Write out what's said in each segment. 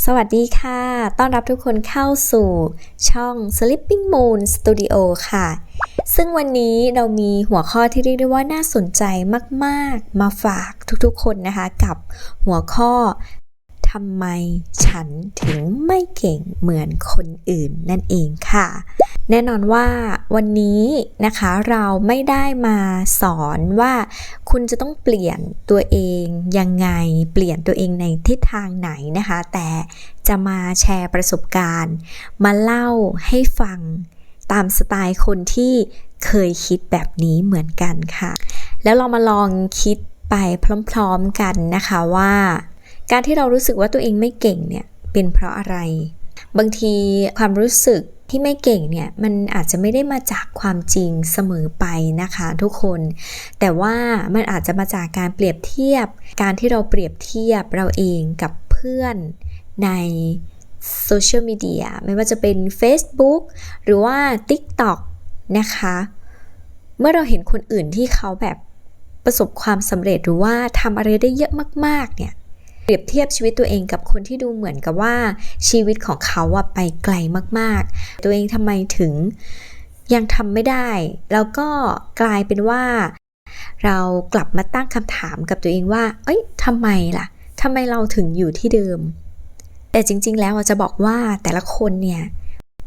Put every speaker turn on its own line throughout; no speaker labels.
สวัสดีค่ะ ต้อนรับทุกคนเข้าสู่ช่อง Sleeping Moon Studio ค่ะ ซึ่งวันนี้เรามีหัวข้อที่เรียกได้ว่าน่าสนใจมากๆ มาฝากทุกๆคนนะคะ กับหัวข้อทำไมฉันถึงไม่เก่งเหมือนคนอื่นนั่นเองค่ะ แน่นอนว่าวันนี้นะคะเราไม่ได้มาสอนว่าคุณจะต้องเปลี่ยนตัวเองยังไง เปลี่ยนตัวเองในทิศทางไหนนะคะ แต่จะมาแชร์ประสบการณ์ มาเล่าให้ฟังตามสไตล์คนที่เคยคิดแบบนี้เหมือนกันค่ะ แล้วเรามาลองคิดไปพร้อมๆกันนะคะว่า การที่เรารู้สึกว่าตัวเองไม่เก่งเนี่ยเป็นเพราะอะไร บางทีความรู้สึก ที่ไม่เก่งเนี่ยมันอาจจะไม่ได้มาจากความจริงเสมอไปนะคะทุกคน แต่ว่ามันอาจจะมาจากการเปรียบเทียบ การที่เราเปรียบเทียบเราเองกับเพื่อนในโซเชียลมีเดียไม่ว่าจะเป็น Facebook หรือว่า TikTok นะคะ เมื่อเราเห็นคนอื่นที่เขาแบบประสบความสำเร็จหรือว่าทำอะไรได้เยอะมาก ๆ เนี่ย เปรียบเทียบชีวิตตัวเองกับคนที่ดูเหมือนกับว่าชีวิตของเขาอะไปไกลมากๆ ตัวเองทำไมถึงยังทำไม่ได้ แล้วก็กลายเป็นว่า เรากลับมาตั้งคำถามกับตัวเองว่า เอ้ยทำไมล่ะทำไมเราถึงอยู่ที่เดิม แต่จริง ๆ แล้วจะบอกว่าแต่ละคนเนี่ย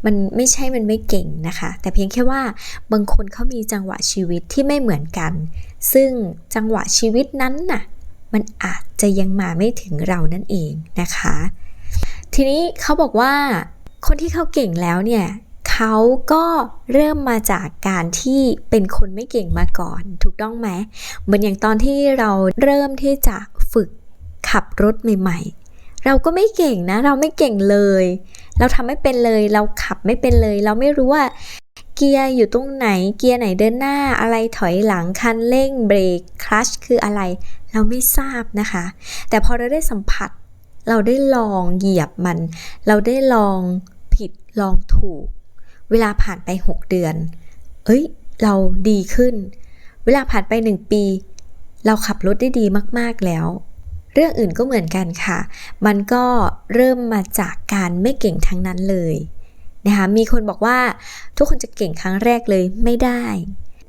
มันไม่ใช่มันไม่เก่งนะคะ แต่เพียงแค่ว่าบางคนเขามีจังหวะชีวิตที่ไม่เหมือนกัน ซึ่งจังหวะชีวิตนั้นน่ะ มันอาจจะยังมาไม่ถึงเรานั่นเองนะคะ ทีนี้เขาบอกว่าคนที่เขาเก่งแล้วเนี่ยเขาก็เริ่มมาจากการที่เป็นคนไม่เก่งมาก่อน ถูกต้องไหมเหมือนอย่างตอนที่เราเริ่มที่จะฝึกขับรถใหม่ ๆ เราก็ไม่เก่งนะ เราไม่เก่งเลย เราทำไม่เป็นเลย เราขับไม่เป็นเลย เราไม่รู้ว่า เกียร์อยู่ตรงไหน เกียร์ไหนเดินหน้า อะไรถอยหลัง คันเร่ง เบรก คลัชคืออะไร เราไม่ทราบนะคะ แต่พอเราได้สัมผัส เราได้ลองเหยียบมัน เราได้ลองผิด ลองถูก เวลาผ่านไป 6 เดือน เอ้ย เราดีขึ้น เวลาผ่านไป 1 ปี เราขับรถได้ดีมาก ๆ แล้วเรื่องอื่นก็เหมือนกันค่ะ มันก็เริ่มมาจากการไม่เก่งทั้งนั้นเลย นะคะมีคนบอกว่าทุกคนจะเก่งครั้งแรกเลยไม่ได้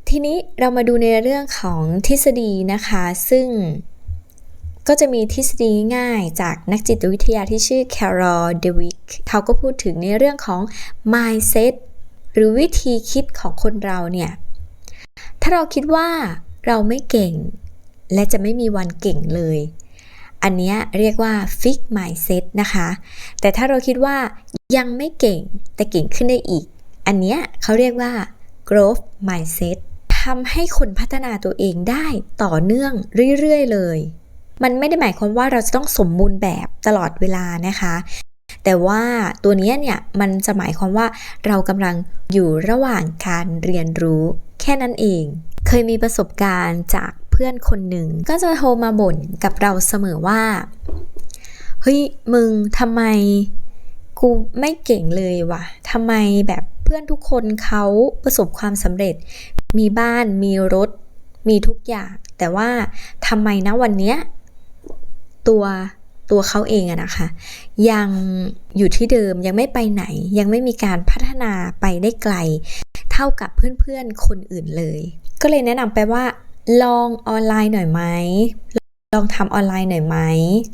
ทีนี้เรามาดูในเรื่องของทฤษฎีนะคะ ซึ่งก็จะมีทฤษฎีง่ายจากนักจิตวิทยาที่ชื่อแคโรลเดวิกเขาก็พูดถึงในเรื่องของ mindset หรือวิธีคิดของคนเราเนี่ย ถ้าเราคิดว่าเราไม่เก่ง และจะไม่มีวันเก่งเลย อันนี้เรียกว่า fix mindset นะคะ แต่ถ้าเราคิดว่ายังไม่เก่งแต่เก่งขึ้นได้อีก อันนี้เขาเรียกว่า growth mindset ทำให้คนพัฒนาตัวเองได้ต่อเนื่องเรื่อยๆเลย มันไม่ได้หมายความว่าเราจะต้องสมบูรณ์แบบตลอดเวลานะคะ แต่ว่าตัวนี้เนี่ยมันจะหมายความว่าเรากำลังอยู่ระหว่างการเรียนรู้แค่นั้นเอง เคยมีประสบการณ์จาก พื่อนคนหนึ่งก็จะโทรมาบ่นกับเราเสมอว่า เฮ้ย มึงทำไมกูไม่เก่งเลยวะทำไมแบบเพื่อนทุกคนเขาประสบความสำเร็จ มีบ้านมีรถ มีทุกอย่าง แต่ว่าทำไมนะวันเนี้ยตัวตัวเขาเองอะนะคะ ยังอยู่ที่เดิมยังไม่ไปไหน ยังไม่มีการพัฒนาไปได้ไกล เท่ากับเพื่อนๆคนอื่นเลย ก็เลยแนะนำไปว่า ลองออนไลน์หน่อยไหมลองทำออนไลน์หน่อยไหม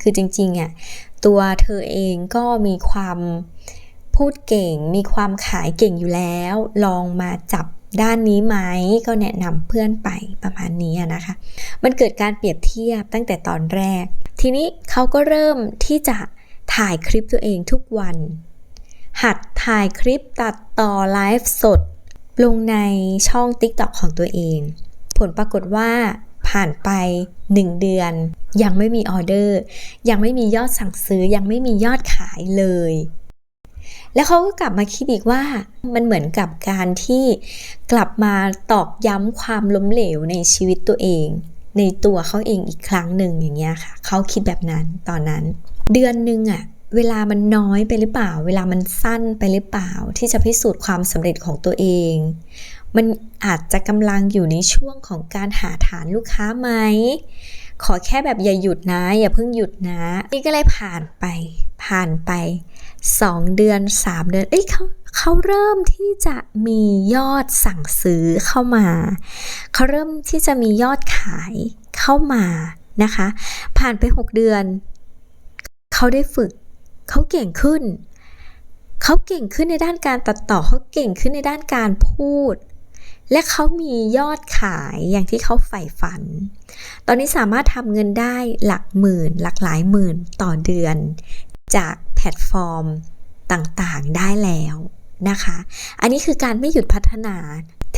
คือจริงๆอะตัวเธอเองก็มีความพูดเก่ง มีความขายเก่งอยู่แล้ว ลองมาจับด้านนี้ไหมก็แนะนำเพื่อนไปประมาณนี้นะคะ มันเกิดการเปรียบเทียบตั้งแต่ตอนแรก ทีนี้เขาก็เริ่มที่จะถ่ายคลิปตัวเองทุกวัน หัดถ่ายคลิปตัดต่อไลฟ์สด ลงในช่อง TikTok ของตัวเอง ลปรากฏว่าผ่านไป 1 เดือน ยังไม่มีออเดอร์ ยังไม่มียอดสั่งซื้อยังไม่มียอดขายเลย แล้วเขาก็กลับมาคิดอีกว่ามันเหมือนกับการที่กลับมาตอกย้ำความล้มเหลวในชีวิตตัวเอง ในตัวเขาเองอีกครั้งหนึ่งอย่างเงี้ยค่ะเขาคิดแบบนั้นตอนนั้น เดือนหนึ่งอะเวลามันน้อยไปหรือเปล่า เวลามันสั้นไปหรือเปล่า ที่จะพิสูจน์ความสำเร็จของตัวเอง มันอาจจะกำลังอยู่ในช่วงของการหาฐานลูกค้าไหม ขอแค่แบบอย่าหยุดนะ อย่าเพิ่งหยุดนะ นี่ก็เลยผ่านไป ผ่านไป 2 เดือน 3 เดือน เอ้ยเขาเขาเริ่มที่จะมียอดสั่งซื้อเข้ามา เขาเริ่มที่จะมียอดขายเข้ามานะคะ ผ่านไป 6 เดือน เขาได้ฝึก เขาเก่งขึ้น เขาเก่งขึ้นในด้านการตัดต่อ เขาเก่งขึ้นในด้านการพูด และเขามียอดขายอย่างที่เขาใฝ่ฝัน ตอนนี้สามารถทำเงินได้หลักหมื่น หลักหลายหมื่นต่อเดือน จากแพลตฟอร์มต่างๆได้แล้วนะคะ อันนี้คือการไม่หยุดพัฒนา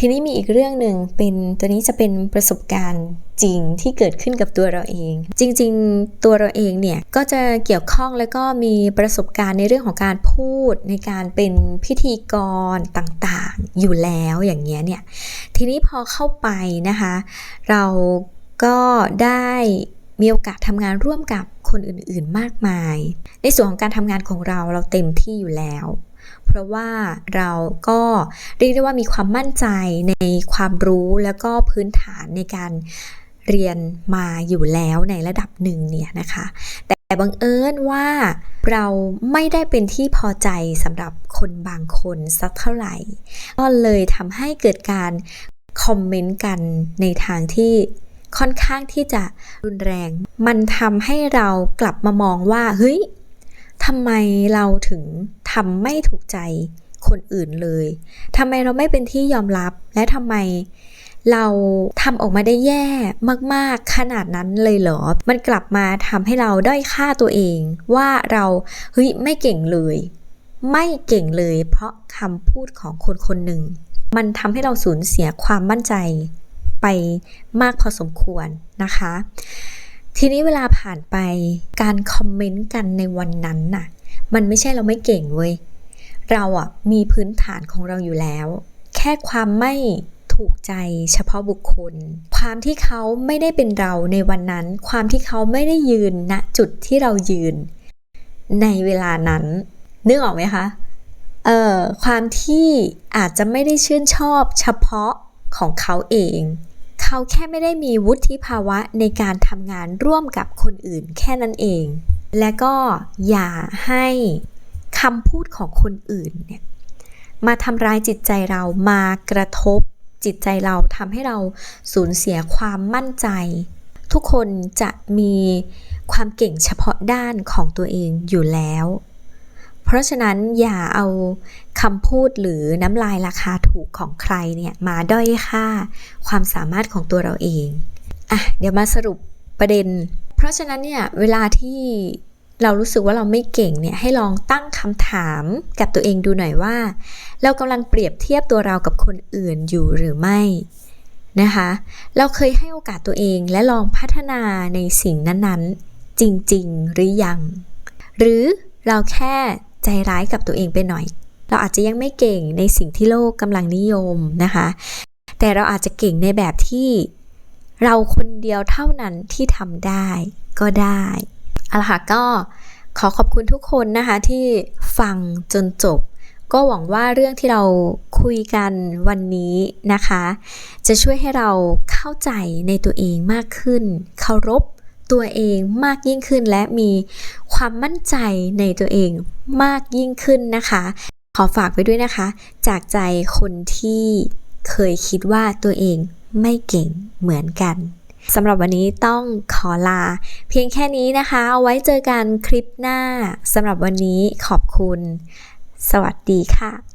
ทีนี้มีอีกเรื่องหนึ่งเป็นตัวนี้จะเป็นประสบการณ์จริงที่เกิดขึ้นกับตัวเราเอง จริง ๆ ตัวเราเองเนี่ยก็จะเกี่ยวข้องแล้วก็มีประสบการณ์ในเรื่องของการพูดในการเป็นพิธีกรต่างๆ อยู่แล้วอย่างเงี้ยเนี่ยทีนี้พอเข้าไปนะคะ เราก็ได้มีโอกาสทำงานร่วมกับคนอื่นๆมากมาย ในส่วนของการทำงานของเราเราเต็มที่อยู่แล้ว เพราะว่าเราก็เรียกได้ว่ามีความมั่นใจในความรู้แล้วก็พื้นฐานในการเรียนมาอยู่แล้วในระดับหนึ่งเนี่ยนะคะ แต่บังเอิญว่าเราไม่ได้เป็นที่พอใจสำหรับคนบางคนสักเท่าไหร่ ก็เลยทำให้เกิดการคอมเมนต์กันในทางที่ค่อนข้างที่จะรุนแรง มันทำให้เรากลับมามองว่า เฮ้ย ทำไมเราถึงทำไม่ถูกใจคนอื่นเลยทำไมเราไม่เป็นที่ยอมรับและทำไมเราทำออกมาได้แย่มากๆ ขนาดนั้นเลยเหรอ มันกลับมาทำให้เราด้อยค่าตัวเอง ว่าเราเฮ้ยไม่เก่งเลย ไม่เก่งเลย เพราะคำพูดของคนคนหนึ่ง มันทำให้เราสูญเสียความมั่นใจไปมากพอสมควรนะคะ ทีนี้เวลาผ่านไปการคอมเมนต์กันในวันนั้นน่ะ มันไม่ใช่เราไม่เก่งเว้ย เราอะมีพื้นฐานของเราอยู่แล้ว แค่ความไม่ถูกใจเฉพาะบุคคล ความที่เขาไม่ได้เป็นเราในวันนั้น ความที่เขาไม่ได้ยืนณจุดที่เรายืน ในเวลานั้นนึกออกไหมคะเอ่อความที่อาจจะไม่ได้ชื่นชอบเฉพาะของเขาเอง เขาแค่ไม่ได้มีวุฒิภาวะในการทำงานร่วมกับคนอื่นแค่นั้นเอง และก็อย่าให้คำพูดของคนอื่นเนี่ยมาทำร้ายจิตใจเรามากระทบจิตใจเราทำให้เราสูญเสียความมั่นใจ ทุกคนจะมีความเก่งเฉพาะด้านของตัวเองอยู่แล้ว เพราะฉะนั้นอย่าเอาคำพูดหรือน้ำลายราคาถูกของใครเนี่ยมาด้อยค่าความสามารถของตัวเราเองอะเดี๋ยวมาสรุปประเด็น เพราะฉะนั้นเนี่ยเวลาที่เรารู้สึกว่าเราไม่เก่งเนี่ยให้ลองตั้งคำถามกับตัวเองดูหน่อยว่า เรากำลังเปรียบเทียบตัวเรากับคนอื่นอยู่หรือไม่นะคะ เราเคยให้โอกาสตัวเองและลองพัฒนาในสิ่งนั้นๆ จริง ๆ หรือยัง หรือเราแค่ ใจร้ายกับตัวเองไปหน่อย เราอาจจะยังไม่เก่งในสิ่งที่โลกกำลังนิยมนะคะ แต่เราอาจจะเก่งในแบบที่เราคนเดียวเท่านั้นที่ทำได้ก็ได้เอาละค่ะก็ขอขอบคุณทุกคนนะคะที่ฟังจนจบ ก็หวังว่าเรื่องที่เราคุยกันวันนี้นะคะ จะช่วยให้เราเข้าใจในตัวเองมากขึ้น เคารพ ตัวเองมากยิ่งขึ้น และมีความมั่นใจในตัวเองมากยิ่งขึ้นนะคะ ขอฝากไว้ด้วยนะคะ จากใจคนที่เคยคิดว่าตัวเองไม่เก่งเหมือนกันสำหรับวันนี้ต้องขอลา เพียงแค่นี้นะคะ เอาไว้เจอกันคลิปหน้าสำหรับวันนี้ขอบคุณ สวัสดีค่ะ